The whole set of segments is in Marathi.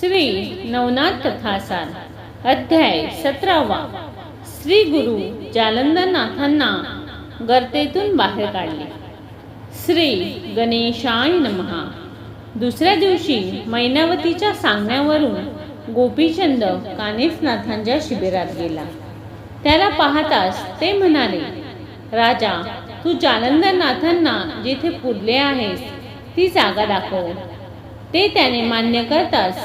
श्री नवनाथ कथासार अध्याय सतरावा. श्री गुरु जालंदरनाथांना गर्तेतून बाहेर काढले. श्री गणेशाय नमहा. दुसऱ्या दिवशी मैनावतीच्या सांगण्यावरून गोपीचंद कानिफनाथांच्या शिबिरात गेला. त्याला पाहताच ते म्हणाले राजा तू जालंदरनाथांना जिथे पुरले आहेस ती जागा दाखव. ते त्याने मान्य करताच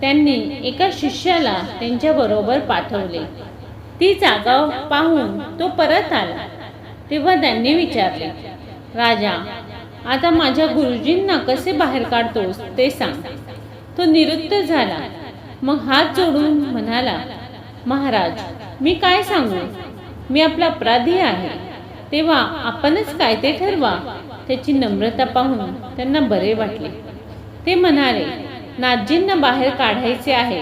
त्यांनी एका शिष्याला त्यांच्याबरोबर पाठवले. ती जागा पाहून तो परत आला. तेव्हा त्यांनी विचारले राजा आता माझ्या गुरुजींना कसे बाहेर काढतोस ते सांग. तो निरुत्तर झाला. मग हात जोडून म्हणाला महाराज मी काय सांगू? मी आपला अपराधी आहे. तेव्हा आपणच काय ते ठरवा. त्याची नम्रता पाहून त्यांना बरे वाटले. ते म्हणाले नाथजींना बाहेर काढायचे आहे.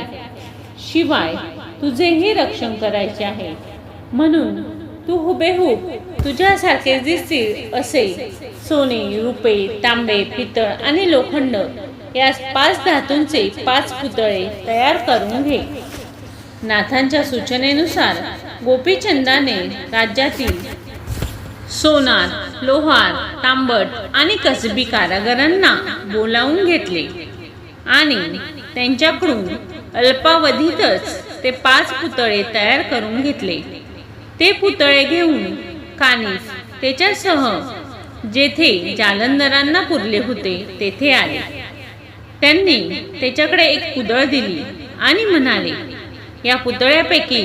शिवाय तुझेही रक्षण करायचे आहे. म्हणून तू हुबेहूब तुझ्यासारखे दिसतील असे सोने रुपे तांबे पितळ आणि लोखंड या पाच धातूंचे पाच पुतळे तयार करून घे. नाथांच्या सूचनेनुसार गोपीचंदाने राज्यातील सोनार लोहार तांबट आणि कसबी कारागरांना बोलावून घेतले. आणि त्यांच्याकडून अल्पावधीतच ते पाच पुतळे तयार करून घेतले. ते पुतळे घेऊन कानिस त्याच्यासह जेथे जालंधरांना पुरले होते तेथे आले. त्यांनी त्याच्याकडे एक पुतळ दिली आणि म्हणाले या पुतळ्यापैकी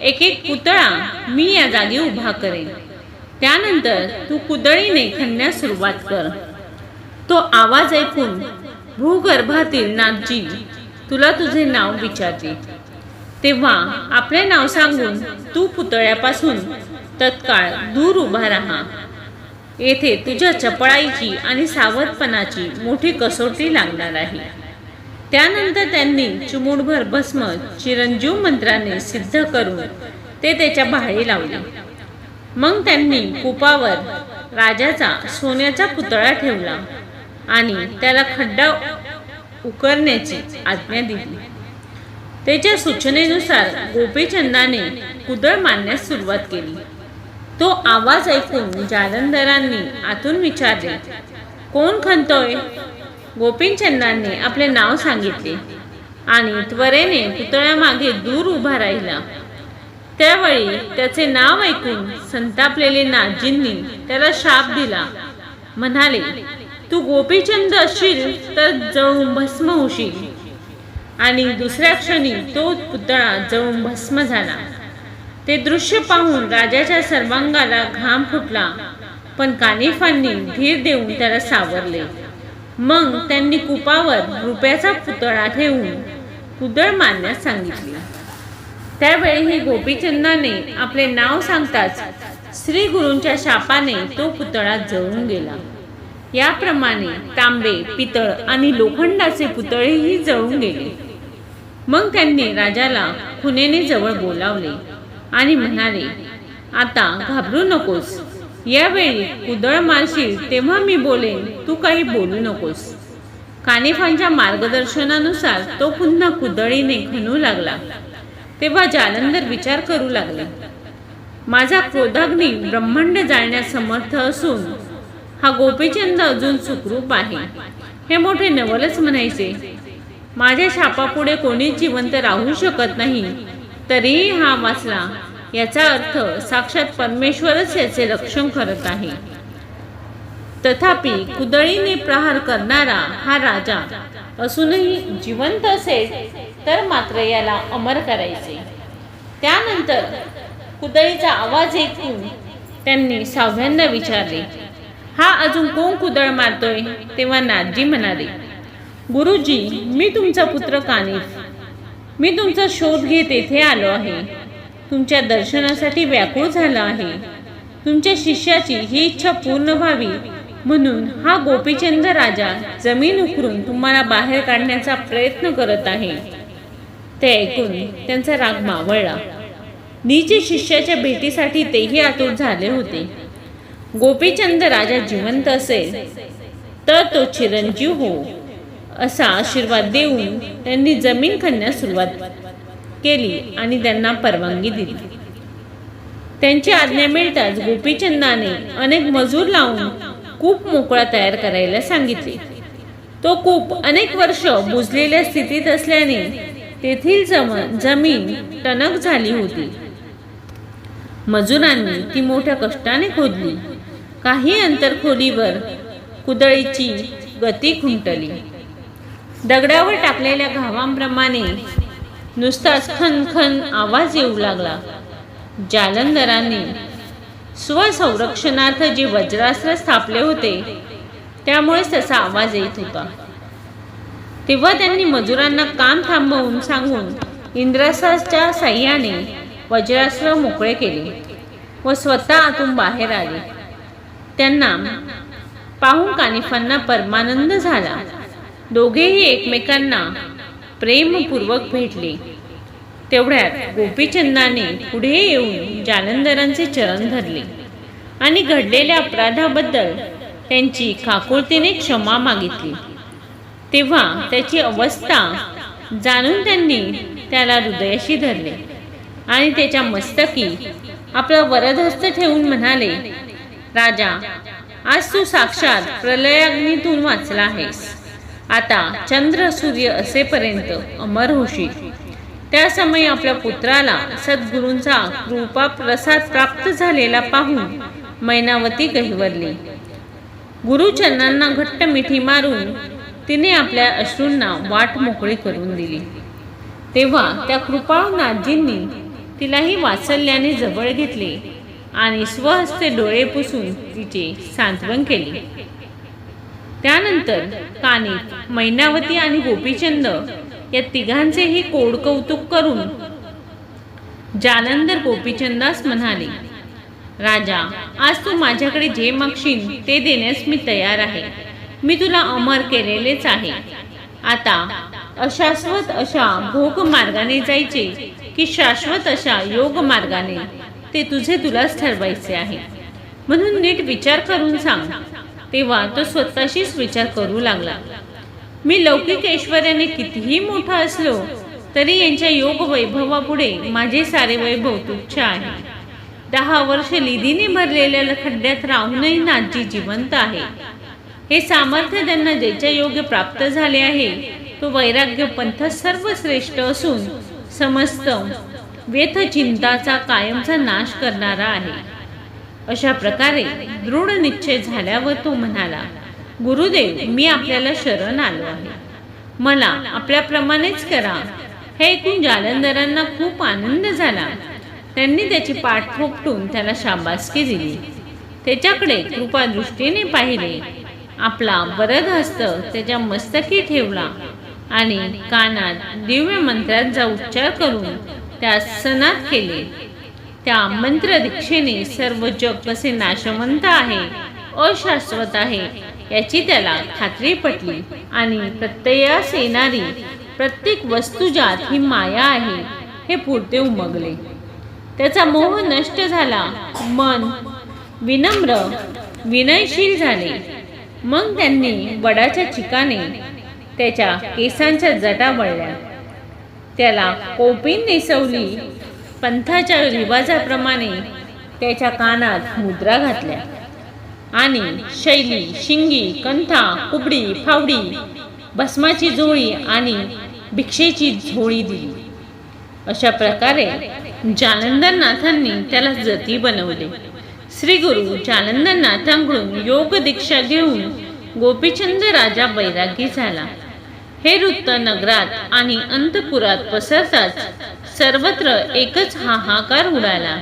एक एक पुतळा मी या जागी उभा करेन. त्यानंतर तू कुदळीने खणण्यास सुरुवात कर. तो आवाज ऐकून भूगर्भातील नागजी तुला तुझे नाव विचारते. तेव्हा आपले नाव सांगून तू पुतळ्यापासून तत्काळ दूर उभा राहा. येथे तुझ्या चपळाईची आणि सावधपणाची मोठी कसोटी लागणार आहे. त्यानंतर त्यांनी चिमुडभर भस्म चिरंजीव मंत्राने सिद्ध करून ते त्याच्या बाहेर लावले. मग त्यांनी कुपावर राजाचा सोन्याचा पुतळा ठेवला आणि त्याला खड्डा उकरण्याची आज्ञा दिली. त्याच्या सूचनेनुसार गोपीचंदाने कुदळ मारण्यास सुरुवात केली. तो आवाज ऐकून जालंधरांनी आतून विचारले कोण खणतोय? गोपीचंदांनी आपले नाव सांगितले आणि त्वरेने पुतळ्यामागे दूर उभा राहिला. त्यावेळी त्याचे नाव ऐकून संतापलेले नाजींनी त्याला शाप दिला. म्हणाले तू गोपीचंद असशील तर जळून भस्म होशील. आणि दुसऱ्या क्षणी तो पुतळा जळून भस्म झाला. ते दृश्य पाहून राजाच्या सर्वांगाला घाम फुटला पण कानिफांनी धीर देऊन त्याला सावरले. मग त्यांनी कुपावर रुपयाचा पुतळा ठेवून कुदळ मारण्यास सांगितले. त्यावेळी गोपीचंदाने आपले नाव सांगताच श्री गुरूंच्या शापाने तो पुतळा जळून गेला. याप्रमाणे तांबे पितळ आणि लोखंडाचे पुतळेही जळून गेले. मग त्यांनी राजाला खुनेने जवळ बोलावले आणि म्हणाले आता घाबरू नकोस. यावेळी कुदळ मारशील तेव्हा मी बोलेन तू काही बोलू नकोस. कानिफांच्या मार्गदर्शनानुसार तो पुन्हा कुदळीने खणू लागला. तेव्हा जालंधर विचार करू लागले. माझा क्रोधाग्नी ब्रह्मांड जाळण्यास समर्थ असून हा गोपीचंद अजून सुखरूप आहे. हे मोठे नवलच म्हणायचे. माझ्या शापापुढे कोणीच जिवंत राहू शकत नाही. तरीही हा वाचला. याचा अर्थ साक्षात परमेश्वरच याचे रक्षण करत आहे. तथापि कुदळीने प्रहार करणारा हा राजा असूनही जिवंत असेल तर मात्र याला अमर करायचे. त्यानंतर कुदळीचा आवाज ऐकून त्यांनी सहाव्यांदा विचारले हा अजून कोण कुदळ मारतोय? तेव्हा नाथजी म्हणाले गुरुजी मी तुमचा पुत्र कानिफ. मी तुमचा शोध घेत येथे आलो आहे. तुमच्या दर्शनासाठी व्याकुळ झाला आहे. तुमच्या शिष्याची ही इच्छा पूर्ण व्हावी म्हणून हा गोपीचंद राजा जमीन उकरून तुम्हाला बाहेर काढण्याचा प्रयत्न करत आहे. ते ऐकून त्यांचा राग मावळला. नीचे शिष्याच्या भेटीसाठी तेही आतुर झाले होते. गोपीचंद राजा जिवंत असेल तर तो चिरंजीव हो असा आशीर्वाद देऊन त्यांनी जमीन खणण्यास सुरुवात केली आणि त्यांना परवानगी दिली. त्यांची आज्ञा मिळताच गोपीचंदाने अनेक मजूर लावून कूप मोकळा तयार करायला सांगितले. तो कूप अनेक वर्ष बुजलेल्या स्थितीत असल्याने तेथील जम जमीन टणक झाली होती. मजुरांनी ती मोठ्या कष्टाने खोदली. काही अंतर खोलीवर कुदळीची गती खुंटली. दगडावर टाकलेल्या घावांप्रमाणे नुसताच खनखन आवाज येऊ लागला. जालंधरांनी स्वसंरक्षणार्थ जे वज्रास्त्र स्थापले होते त्यामुळेच त्याचा आवाज येत होता. तेव्हा त्यांनी मजुरांना काम थांबवून सांगून इंद्रासाच्या साह्याने वज्रास्त्र मोकळे केले व स्वतः आतून बाहेर आले. त्यांना पाहून कानिफांना परमानंद झाला. दोघेही एकमेकांना प्रेमपूर्वक भेटले. तेवढ्यात गोपीचंदाने पुढे येऊन जालंधरांचे चरण धरले आणि घडलेल्या अपराधाबद्दल त्यांची काकुळतीने क्षमा मागितली. तेव्हा त्याची अवस्था जाणून त्यांनी त्याला हृदयाशी धरले आणि त्याच्या मस्तकी आपला वरदहस्त ठेवून म्हणाले राजा आज तू साक्षात प्रलयाग्नीतून वाचला आहेस. आता चंद्र सूर्य असेपर्यंत अमर होशील. त्या समयी आपल्या पुत्राला सद्गुरूंचा कृपा प्रसाद प्राप्त झालेला पाहून मैनावती गहिवरली. गुरुचरणांना घट्ट मिठी मारून तिने आपल्या अश्रूंना वाट मोकळी करून दिली. तेव्हा त्या कृपाळू नाथजींनी तिलाही वात्सल्याने जवळ घेतले आणि स्वहस्ते डोळे पुसून तिचे सांत्वन केले. त्यानंतर कानिक मैनावती आणि गोपीचंद या तिघांचेही कोड कौतुक करून जालंधर गोपीचंदास म्हणाले राजा आज तू माझ्याकडे जे मागशील ते देण्यास मी तयार आहे. मी तुला अमर केलेलेच आहे. आता अशाश्वत अशा भोग मार्गाने जायचे की शाश्वत अशा योग मार्गाने ते तुझे तुलाच ठरवायचे आहे. म्हणून नीट विचार करून सांग. तेव्हा तो स्वतःशीच विचार करू लागला. मी लौकिक ऐश्वर्याने कितीही मोठा असलो तरी यांच्या योग वैभवापुढे माझे सारे वैभव तुच्छ आहे. दहा वर्ष लिदीने भरलेल्या खड्ड्यात राहूनही नाथजी जिवंत आहे. हे सामर्थ्य त्यांना ज्याच्या योग्य प्राप्त झाले आहे तो वैराग्य पंथ सर्वश्रेष्ठ असून समस्त व्यथ चिंताचा कायमचा नाश करणारा आहे. अशा प्रकारे दृढ निश्चय झाल्यावर तो म्हणाला गुरुदेव मी आपल्याला शरण आलो आहे. मला आपल्याप्रमाणेच करा. हे ऐकून जालंधरांना खूप आनंद झाला. त्यांनी त्याची पाठ थोपटून त्याला शाबासकी दिली. त्याच्याकडे कृपा दृष्टीने पाहिले. आपला वरद हस्त त्याच्या मस्तकी ठेवला आणि कानात दिव्य मंत्रांचा उच्चार करून त्या सनात केले. त्या मंत्र दीक्षेने सर्व जग कसे नाशवंत आहे अशाश्वत आहे याची त्याला खात्री पटली. आणि प्रत्ययास येणारी प्रत्येक वस्तुजात ही माया आहे हे पुरते उमगले. त्याचा मोह नष्ट झाला. मन विनम्र विनयशील झाले. मग त्यांनी वडाच्या चिकाने त्याच्या केसांच्या जटा वळल्या. त्याला कोपीन नेसवली. पंथाच्या रिवाजाप्रमाणे त्याच्या कानात मुद्रा घातल्या. आणि शैली शिंगी कंथा कुबडी फावडी भस्माची झोळी आणि भिक्षेची झोळी दिली. अशा प्रकारे जालंधरनाथांनी त्याला जती बनवले. श्री गुरु जालंधरनाथांकडून योग दीक्षा घेऊन गोपीचंद राजा बैरागी झाला. हे वृत्त नगरात आणि अंतपुरात पसरताच सर्वत्र एकच हाहाकार उडाला.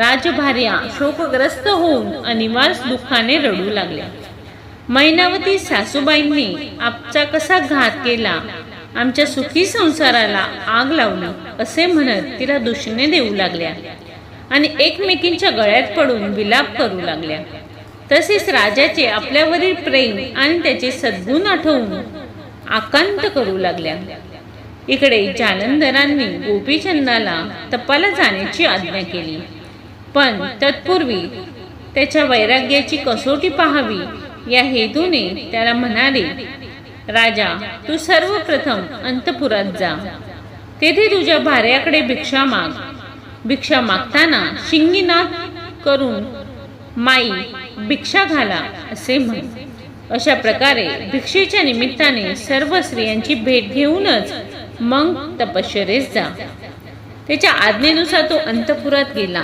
राजभार्या शोकग्रस्त होऊन अनिवार्य दुःखाने रडू लागल्या. मैनावती सासूबाईंनी आपचा कसा घात केला आमच्या सुखी संसाराला आग लावली असे म्हणत तिला दूषणे देऊ लागल्या आणि एकमेकींच्या गळ्यात पडून विलाप करू लागल्या. तसेच राजाचे आपल्यावरील प्रेम आणि त्याचे सद्गुण आठवून आकांत करू लागल्या. इकडे जालंधरांनी गोपीचंदाला तपाला जाण्याची आज्ञा केली. पण तत्पूर्वी त्याच्या वैराग्याची कसोटी पाहावी या हेतूने त्याला म्हणाले राजा तू सर्वप्रथम अंतपुरात जा. तेथे तुझ्या भार्याकडे भिक्षा माग. भिक्षा मागताना शिंगीनाद करून माई भिक्षा घाला असे म्हण. अशा प्रकारे भिक्षेच्या निमित्ताने सर्व स्त्रियांची भेट घेऊनच मग तपश्चरेस जा. त्याच्या आज्ञेनुसार तो अंतपुरात गेला.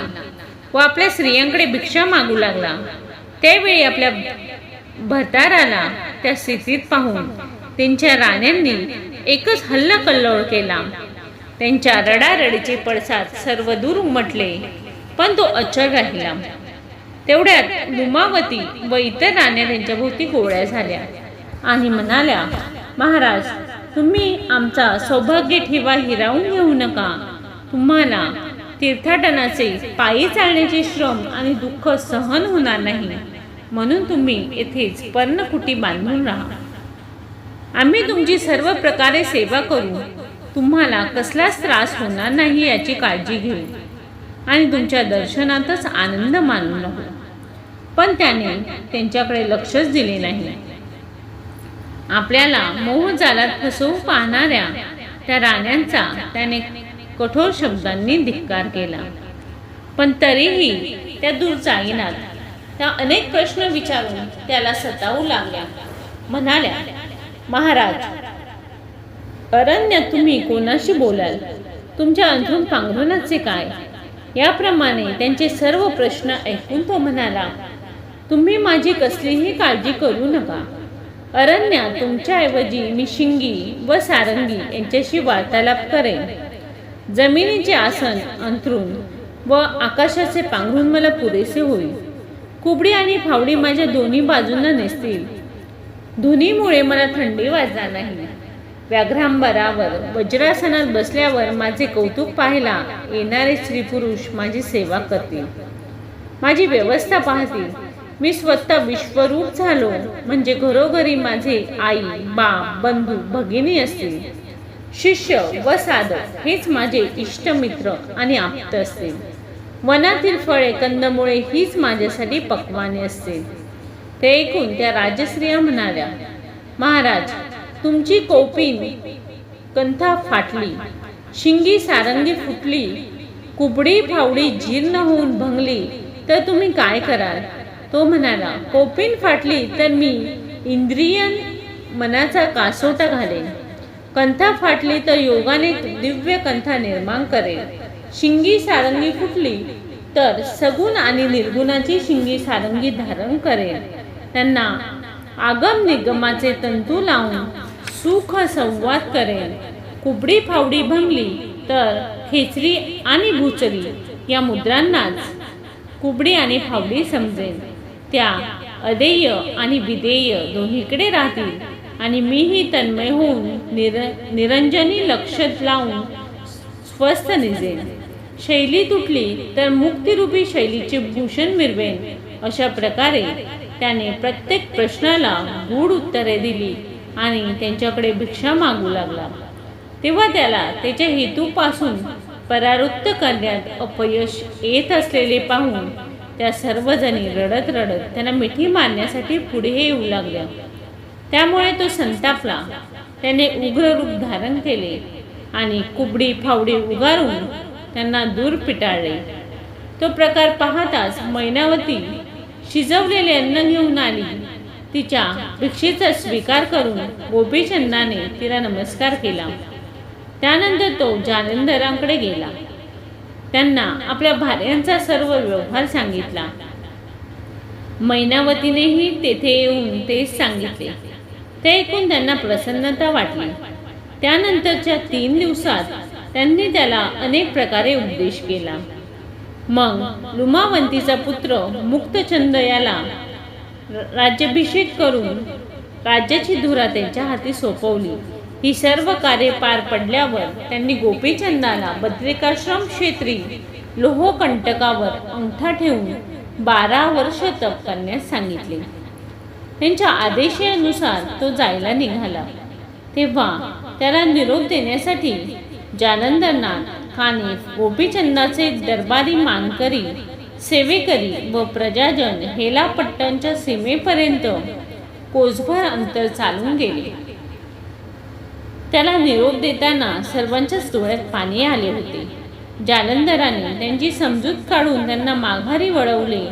व आपल्या स्त्रियांकडे भिक्षा मागू लागला. त्यावेळी आपल्या भताराला त्या स्थितीत पाहून त्यांच्या राण्यांनी एकच हल्ला कल्लोळ केला. त्यांच्या रडारडीचे पडसाद सर्व दूर उमटले पण तो अचल राहिला. तेवढ्यात लुमावती व इतर राण्या त्यांच्या भोवती गोळ्या झाल्या आणि म्हणाल्या महाराज तुम्ही आमचा सौभाग्य ठेवा हिरावून घेऊ नका. तुम्हाला तीर्थाटनाचे पायी चालण्याचे श्रम आणि दुःख सहन होणार नाही. म्हणून तुम्ही येथेच पर्णकुटी बांधून राहा. आम्ही तुमची सर्व प्रकारे सेवा करू. तुम्हाला कसलाच त्रास होणार नाही याची काळजी घेऊ. आणि तुमच्या दर्शनातच आनंद मानून राहू पण त्याने त्यांच्याकडे लक्षच दिले नाही. आपल्याला मोहजालात फसवू पाहणाऱ्या त्या राण्यांचा त्याने कठोर शब्दांनी धिक्कार केला. पण तरीही त्या दूर जाईनात त्या अनेक प्रश्न विचारून त्याला सतावू लागल्या. म्हणाल्या महाराज अरण्यात तुम्ही कोणाशी बोलाल? तुमच्या अंथरून पांघरुणाचे काय? याप्रमाणे त्यांचे सर्व प्रश्न ऐकून तो म्हणाला तुम्ही माझी कसलीही काळजी करू नका. अरण्या तुमच्याऐवजी मी शिंगी व सारंगी यांच्याशी वार्तालाप करेन. जमिनीचे आसन अंथरून व आकाशाचे पांघरून मला पुरेसे होईल. कुबडी आणि फावडी माझ्या दोन्ही बाजूंना नेसतील. धुनीमुळे मला थंडी वाजणार नाही. व्याघ्रांबरावर वज्रासनात बसल्यावर माझे कौतुक पाहायला येणारे स्त्री पुरुष माझी सेवा करतील. माझी व्यवस्था पाहतील. मी स्वतः विश्वरूप झालो म्हणजे घरोघरी माझे आई बा बंधू भगिनी असतील. शिष्य व साधक हेच माझे इष्टमित्र आणि आप्त असतील. वनातील फळे कंदमुळे हीच माझ्यासाठी पक्वाने असतील. ते ऐकून त्या राजश्रिया म्हणाल्या महाराज तुमची कौपीन कंथा फाटली. शिंगी सारंगी फुटली. कुबडी फावडी जीर्ण होऊन भंगली. तर तुम्ही काय कराल? तो म्हणाला कोपीन फाटली तर मी इंद्रियन मनाचा कासोटा घालेन. कंथा फाटली तर योगाने दिव्य कंथा निर्माण करेल. शिंगी सारंगी फुटली तर सगुण आणि निर्गुणाची शिंगी सारंगी धारण करेल. त्यांना आगम निगमाचे तंतू लावून सुख संवाद करेल. कुबडी फावडी भंगली तर खेचरी आणि भुचरी या मुद्रांनाच कुबडी आणि फावडी समजेल. त्या अदेय आणि विधेय दोन्हीकडे राहतील. आणि मीही तन्मय होऊन निर निरंजनी लक्ष लावून स्वस्थ निजेन. शैली तुटली तर मुक्तिरूपी शैलीचे भूषण मिरवेन. अशा प्रकारे त्याने प्रत्येक प्रश्नाला गूढ उत्तरे दिली आणि त्यांच्याकडे भिक्षा मागू लागला. तेव्हा त्याला त्याच्या हेतूपासून परावृत्त करण्यात अपयश येत असलेले पाहून त्या सर्वजणी रडत रडत त्यांना मिठी मारण्यासाठी पुढे येऊ लागल्या. त्यामुळे तो संतापला. त्याने उग्र रूप धारण केले आणि कुबडी फावडी उगारून त्यांना दूर पिटाळले. तो प्रकार पाहताच मैनावती शिजवलेले अन्न घेऊन आली. तिच्या भिक्षेचा स्वीकार करून गोपीचंदाने तिला नमस्कार केला. त्यानंतर तो जालंधरांकडे गेला. त्यांना आपल्या भार्यांचा सर्व व्यवहार सांगितला. मैनावतीनेही तेथे येऊन ते सांगितले. ते ऐकून त्यांना प्रसन्नता वाटली. त्यानंतरच्या तीन दिवसात त्यांनी त्याला अनेक प्रकारे उपदेश केला. मग लुमावंतीचा पुत्र मुक्तचंद याला राज्याभिषेक करून राज्याची धुरा त्यांच्या हाती सोपवली. ही सर्व कार्ये पार पडल्यावर त्यांनी गोपीचंदाला बद्रिकाश्रम क्षेत्री लोहकंटकावर अंगठा ठेवून बारा वर्ष तप करण्यास सांगितले. त्यांच्या आदेशानुसार तो जायला निघाला. तेव्हा त्याला निरोप देण्यासाठी जालंधरनाथ कानिफ गोपीचंदाचे दरबारी मानकरी सेवेकरी व प्रजाजन हेलापट्टांच्या सीमेपर्यंत कोसभर अंतर चालून गेले. त्याला निरोप देताना सर्वांच्याच डोळ्यात पाणी आले होते. जालंधराने त्यांची समजूत काढून त्यांना माघारी वळवले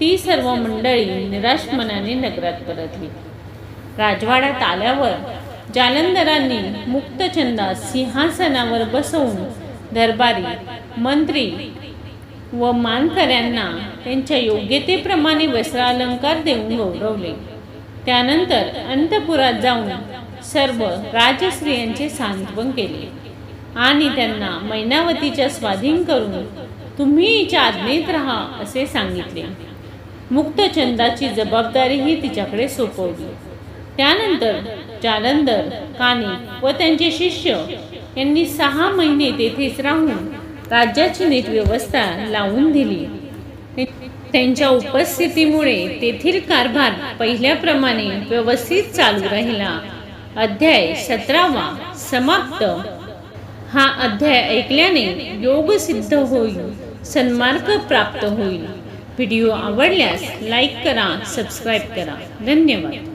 ती सर्व मंडळी निराश मनाने नगरात परतली. राजवाड्यात आल्यावर जालंधरांनी मुक्तचंदा सिंहासनावर बसवून दरबारी मंत्री व मानकऱ्यांना त्यांच्या योग्यतेप्रमाणे वस्त्रालंकार देऊन गौरवले. त्यानंतर अंतपुरात जाऊन सर्व राजस्त्रियांचे सांत्वन केले. आणि त्यांना मैनावतीच्या स्वाधीन करून तुम्ही हिच्या आज्ञेत राहा असे सांगितले. मुक्तचंदाची जबाबदारीही तिच्याकडे सोपवली. त्यानंतर जालंधर काने व त्यांचे शिष्य यांनी सहा महिने तेथेच राहून राज्याची नीट व्यवस्था लावून दिली. त्यांच्या उपस्थितीमुळे तेथील कारभार पहिल्याप्रमाणे व्यवस्थित चालू राहिला. अध्याय सतरावा समाप्त. हा अध्याय ऐकल्याने योग सिद्ध होईल सन्मार्ग प्राप्त होईल. व्हिडिओ आवडल्यास लाईक करा सबस्क्राईब करा. धन्यवाद.